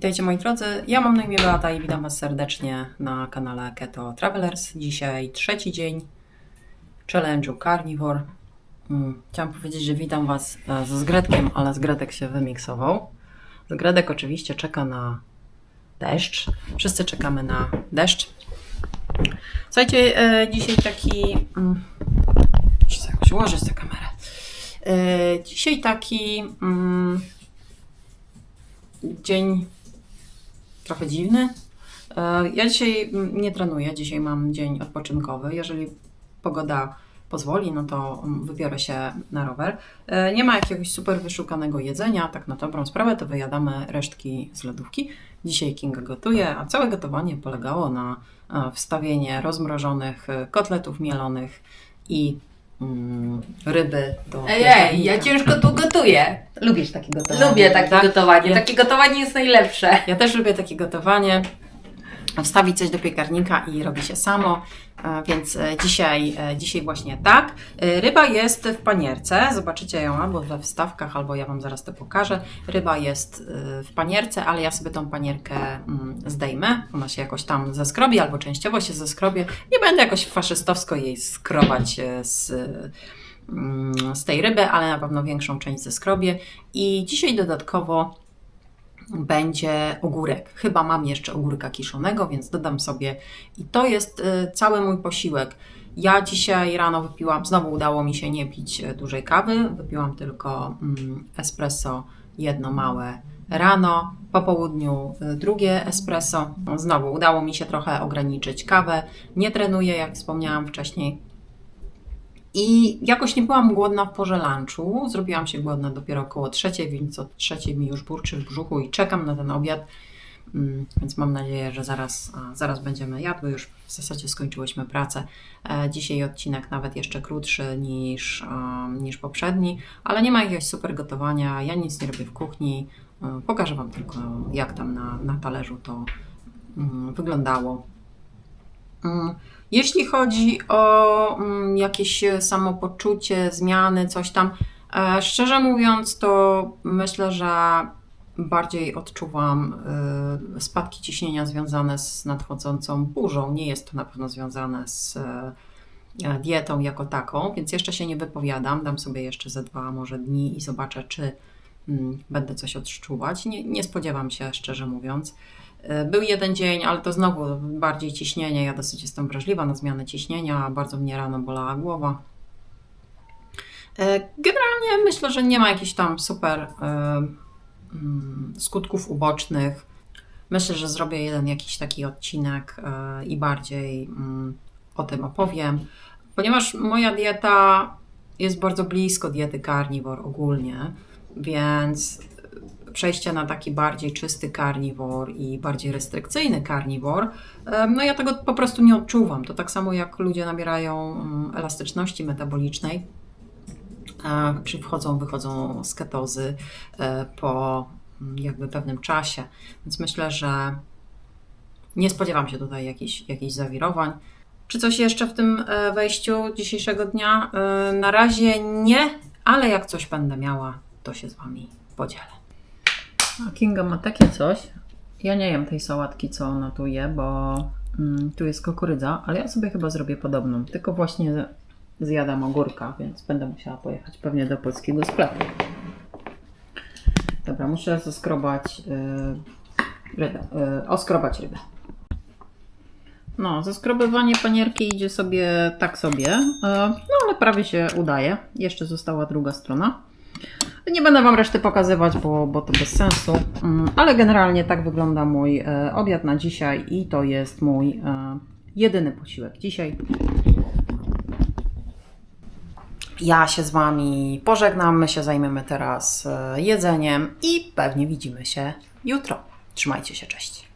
Witajcie moi drodzy, ja mam na imię Beata i witam Was serdecznie na kanale Keto Travelers. Dzisiaj trzeci dzień challenge'u Carnivore. Mm, Chciałam powiedzieć, że witam Was e, ze Zgredkiem, ale Zgredek się wymiksował. Zgredek oczywiście czeka na deszcz. Wszyscy czekamy na deszcz. Słuchajcie, e, dzisiaj taki... mm, Muszę sobie jakoś ułożyć tę kamerę. E, Dzisiaj taki... mm, dzień trochę dziwny. E, Ja dzisiaj mm, nie trenuję, dzisiaj mam dzień odpoczynkowy. Jeżeli pogoda pozwoli, no to mm, wybiorę się na rower. E, Nie ma jakiegoś super wyszukanego jedzenia, tak na dobrą sprawę to wyjadamy resztki z lodówki. Dzisiaj Kinga gotuje, a całe gotowanie polegało na e, wstawienie rozmrożonych kotletów mielonych i mm, ryby do Ej, ej, ja ciężko tu gotuję. Lubisz takie gotowanie? Lubię takie tak? gotowanie. Takie gotowanie jest najlepsze. Ja też lubię takie gotowanie. Wstawić coś do piekarnika i robi się samo, E, więc e, dzisiaj, e, dzisiaj właśnie tak. Ryba jest w panierce, zobaczycie ją albo we wstawkach, albo ja Wam zaraz to pokażę. Ryba jest w panierce, ale ja sobie tą panierkę mm, zdejmę. Ona się jakoś tam zeskrobi, albo częściowo się zeskrobie. Nie będę jakoś faszystowsko jej skrobać z, mm, z tej ryby, ale na pewno większą część zeskrobię. I dzisiaj dodatkowo będzie ogórek. Chyba mam jeszcze ogórka kiszonego, więc dodam sobie. I to jest y, cały mój posiłek. Ja dzisiaj rano wypiłam, znowu udało mi się nie pić y, dużej kawy, wypiłam tylko mm, espresso, jedno małe rano, po południu y, drugie espresso. Znowu udało mi się trochę ograniczyć kawę. Nie trenuję, jak wspomniałam wcześniej. I jakoś nie byłam głodna w porze lunchu. Zrobiłam się głodna dopiero około trzeciej, więc od trzeciej mi już burczy w brzuchu i czekam na ten obiad. Mm, Więc mam nadzieję, że zaraz, zaraz będziemy jadły. Już w zasadzie skończyłyśmy pracę. E, Dzisiaj odcinek nawet jeszcze krótszy niż, niż poprzedni, ale nie ma jakiegoś super gotowania. Ja nic nie robię w kuchni. E, Pokażę Wam tylko, jak tam na, na talerzu to mm, wyglądało. Mm, Jeśli chodzi o mm, jakieś samopoczucie, zmiany, coś tam, e, szczerze mówiąc, to myślę, że bardziej odczuwam y, spadki ciśnienia związane z nadchodzącą burzą. Nie jest to na pewno związane z e, dietą jako taką, więc jeszcze się nie wypowiadam. Dam sobie jeszcze ze dwa może dni i zobaczę, czy mm, będę coś odczuwać. Nie, nie spodziewam się, szczerze mówiąc. E, Był jeden dzień, ale to znowu bardziej ciśnienie. Ja dosyć jestem wrażliwa na zmianę ciśnienia. Bardzo mnie rano bolała głowa. E, Generalnie myślę, że nie ma jakichś tam super e, mm, skutków ubocznych. Myślę, że zrobię jeden jakiś taki odcinek i bardziej mm, o tym opowiem, ponieważ moja dieta jest bardzo blisko diety carnivore ogólnie, więc przejście na taki bardziej czysty carnivore i bardziej restrykcyjny carnivore, e, no ja tego po prostu nie odczuwam. To tak samo jak ludzie nabierają mm, elastyczności metabolicznej, e, czy wchodzą, wychodzą z ketozy e, po mm, jakby pewnym czasie. Więc myślę, że nie spodziewam się tutaj jakichś, jakichś zawirowań. Czy coś jeszcze w tym e, wejściu dzisiejszego dnia? E, Na razie nie, ale jak coś będę miała, to się z Wami podzielę. A Kinga ma takie coś. Ja nie jem tej sałatki, co ona tu je, bo mm, tu jest kukurydza, ale ja sobie chyba zrobię podobną. Tylko właśnie zjadam ogórka, więc będę musiała pojechać pewnie do polskiego sklepu. Dobra, muszę zeskrobać yy, rybę, yy, oskrobać rybę. No, zeskrobywanie panierki idzie sobie tak sobie, yy, no ale prawie się udaje. Jeszcze została druga strona. Nie będę Wam reszty pokazywać, bo, bo to bez sensu, Mm, ale generalnie tak wygląda mój e, obiad na dzisiaj i to jest mój e, jedyny posiłek dzisiaj. Ja się z Wami pożegnam, my się zajmiemy teraz e, jedzeniem i pewnie widzimy się jutro. Trzymajcie się, cześć.